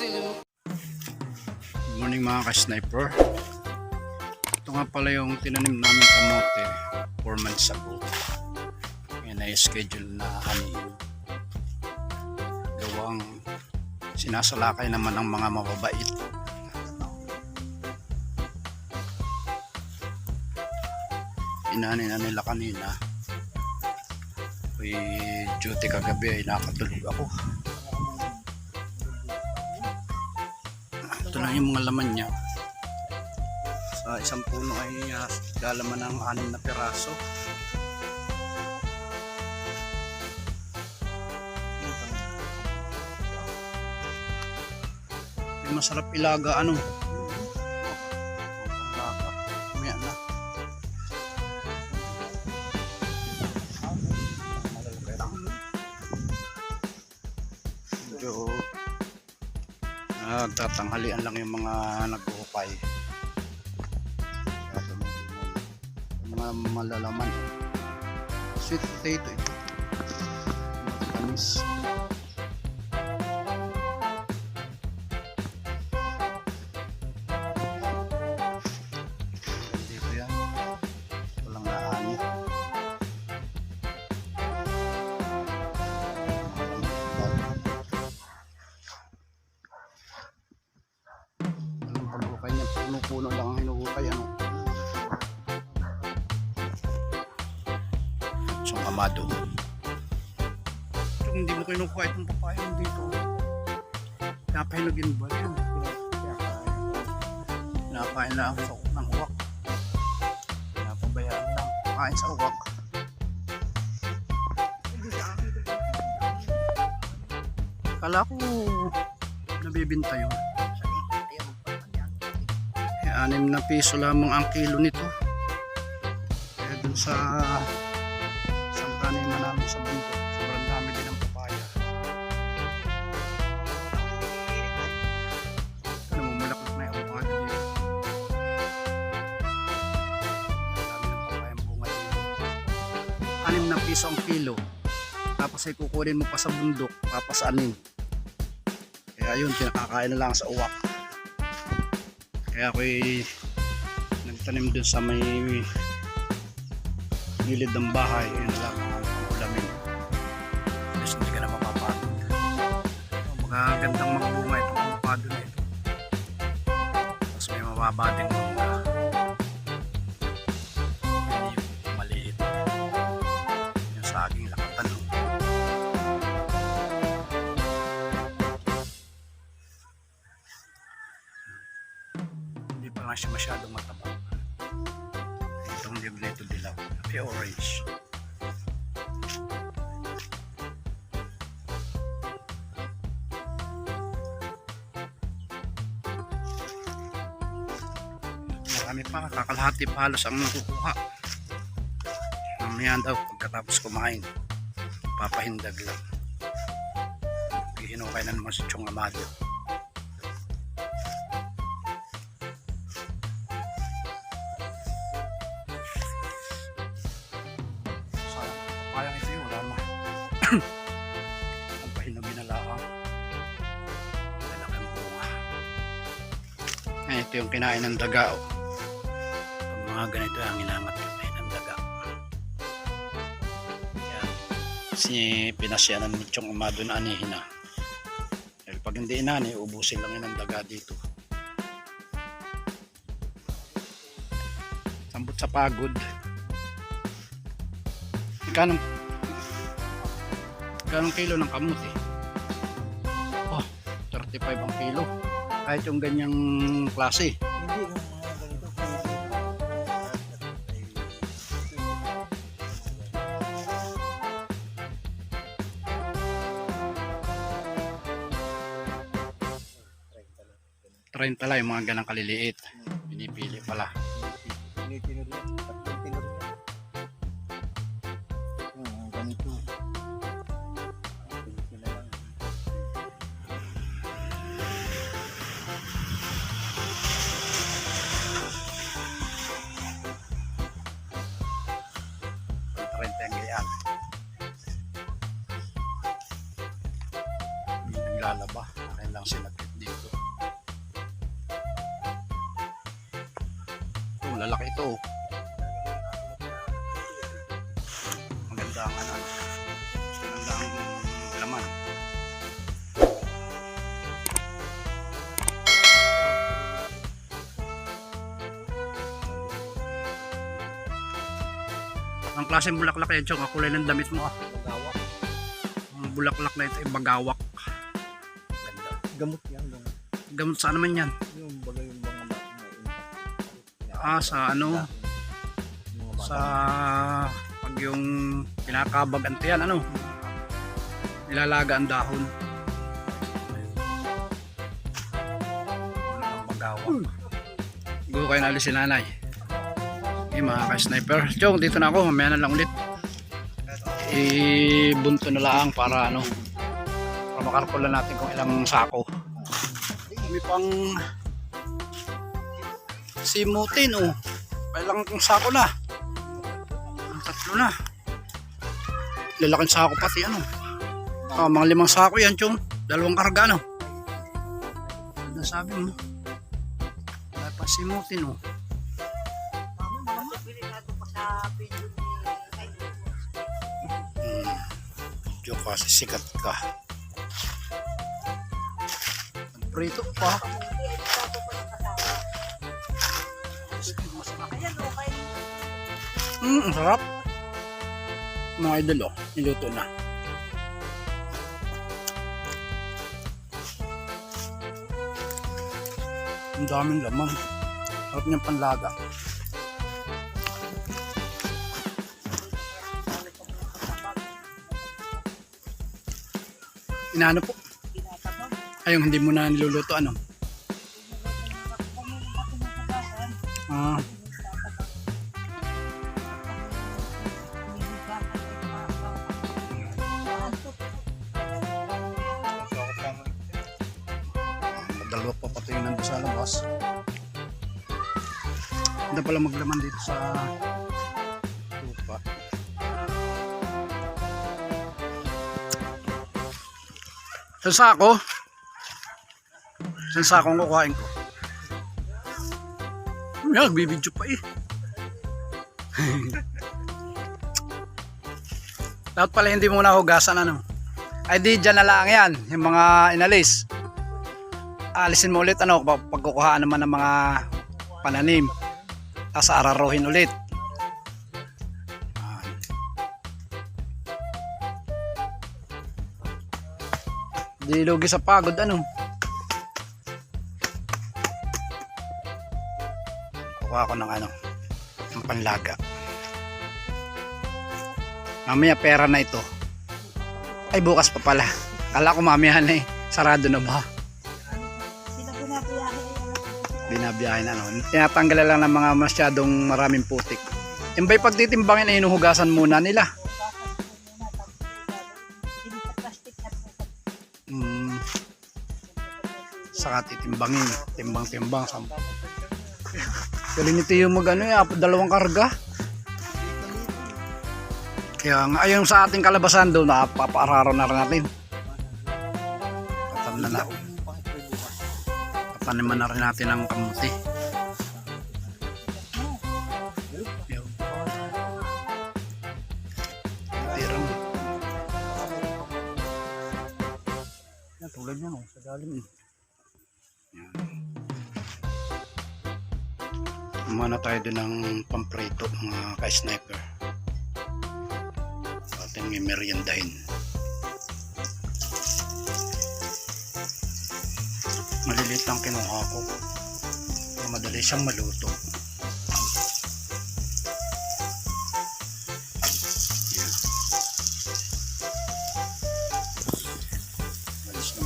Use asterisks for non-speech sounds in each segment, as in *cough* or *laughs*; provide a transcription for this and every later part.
Good morning mga ka-sniper. Ito nga pala yung tinanim namin kamote 4 months ago. Yan ay schedule na ani. Gawang sinasalakay naman ng mga mababait. Inani na nila kanina. Ako'y duty kagabi ay nakatulog ako. Ito lang yung mga laman niya. Sa isang puno ay uh, lalaman ng anim na piraso. Masarap ilaga ano. Nagtatanghalian lang yung mga. Yung mga malalaman. Sweet potato ito. Matamis. Niya? Puno-puno lang ang hinuhukay. Ano? So, amado. Ito, hindi mo kinukuha itong papayang dito. Napahinugin ba yan? Pinapain lang sa ng uwak. Pinapabayaan lang. Kain sa uwak. Kala ko nabibinta yun. Eh, anim na piso lamang ang kilo nito. Kaya dun sa isang taniman namin sa bundok, sobrang dami din ang papaya. Ano mo, malakot na yung avocado dito. Ang dami ng papayang bunga dito. Anim na piso ang kilo. Tapos ay kukunin mo pa sa bundok, papasanin. Kaya yun, kinakakain na lang sa uwak. Kaya ako'y nagtanim dun sa may gilid ng bahay. Yun lang ang ulamin. Least hindi ka na mapapagod. Oh, magagandang mga bunga itong avocado na ito. Tapos may mababa din mga Marami pa, kakalahati pa halos ang nakukuha. Mamaya daw pagkatapos kumain, papahindag lang. Hinukay na naman si Chong Amado. Sayang, ito yun, wala na. Ang pahinagin na lang. Lalaki ang bunga. Ito yung kinain ng daga. Oh. Mga ganito ang inangat kinain ng daga. Yan. Si pinasyanan ni Chong Amado na anihin na. Dahil pag hindi inani, ubusin lang yun ang daga dito. Sambot sa pagod. Kanong kanong kilo ng kamuti? Oh, 35 ang kilo. Kahit yung ganyang klase. Hindi Train pala yung mga ganang kaliliit. Pinipili pala. Tinitinod yan. Tatlong tinod yan. Hmm, ganito. Train ang ito. Maganda ang ano. Maganda ang laman. Ang klaseng bulaklak yan, Chong. Ang kulay ng damit mo ah. Ang bulaklak na ito ay bagawak. Ganda. Gamot yan. Yung, Gamot saan naman yan? yung Ah, sa ano? Sa pag yung kinakabaganto yan, ano? Ilalaga ang dahon. Ang bagawak. Gusto kayo na si nanay. Okay, mga ka-sniper. Chong, dito na ako. Mamaya na lang ulit. Ibunto na lang para ano para makarpulan natin kung ilang sako. May pang simutin oh. Kailangan kong sako na. Tatlo na. Lalaking sako pati ano. Ah, mga limang sako yan, chong. Dalawang karga, no? Ano sabi mo? Pa simutin, oh. Hmm. Medyo kasi sikat ka. Prito pa. Mm, ang sarap. Mga idol, oh. Niluto na. Ang daming laman. Sarap niyang panlaga. Inaano po? Ayong hindi mo na niluluto ano? Dalawa pa pati yung nandun sa labas. Hindi pala maglaman dito sa lupa. Sa sako? Sa sako ang kukuhain ko? Yan, nagbibidyo pa eh. *laughs* Dapat pala hindi muna hugasan ano. Ay di dyan na lang yan, yung mga inalis. Alisin mo ulit ano, pag- pagkukuhaan naman ng mga pananim. Tapos araruhin ulit. Di lugi sa pagod ano. Kukuha ko ng ano, ng panlaga. Mamaya pera na ito. Ay bukas pa pala. Kala ko mamaya na eh. Sarado na ba? Binabiyahin ano. Tinatanggal lang ng mga masyadong maraming putik. Yung ba'y pagtitimbangin ay hinuhugasan muna nila. Mm. Saka titimbangin. Timbang-timbang. Galing nito yung mag ano eh, dalawang karga. Kaya ayun sa ating kalabasan doon, napapaararo na rin natin. Patam na na. Pataniman na rin natin ang kamuti. Tulad yan, oh, sa dalim. eh. Yan. Kumana tayo din ng pamprito, mga ka-sniper. Ating meriendahin. Maliliit lang kinuha ko. Kaya madali siyang maluto. Yan. Alis na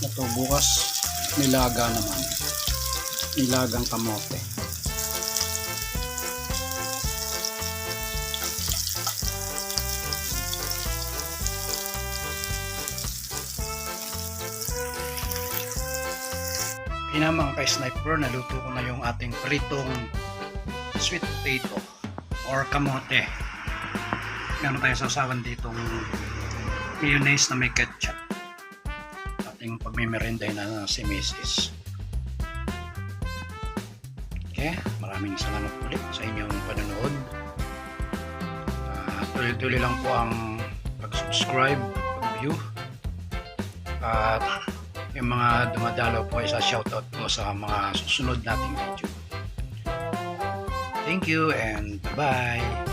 na to bukas nilaga naman. Nilagang kamote. Yun na mga ka-sniper, naluto ko na yung ating pritong sweet potato or kamote. Meron tayo sasawan ditong mayonnaise na may ketchup. Ating pagmimerenday na si Mrs. Okay, maraming salamat ulit sa inyong panonood. Ah, tuloy-tuloy lang po ang pag-subscribe, pag-view. At yung mga dumadalaw po ay sa shoutout po sa mga susunod nating video. Thank you and bye-bye!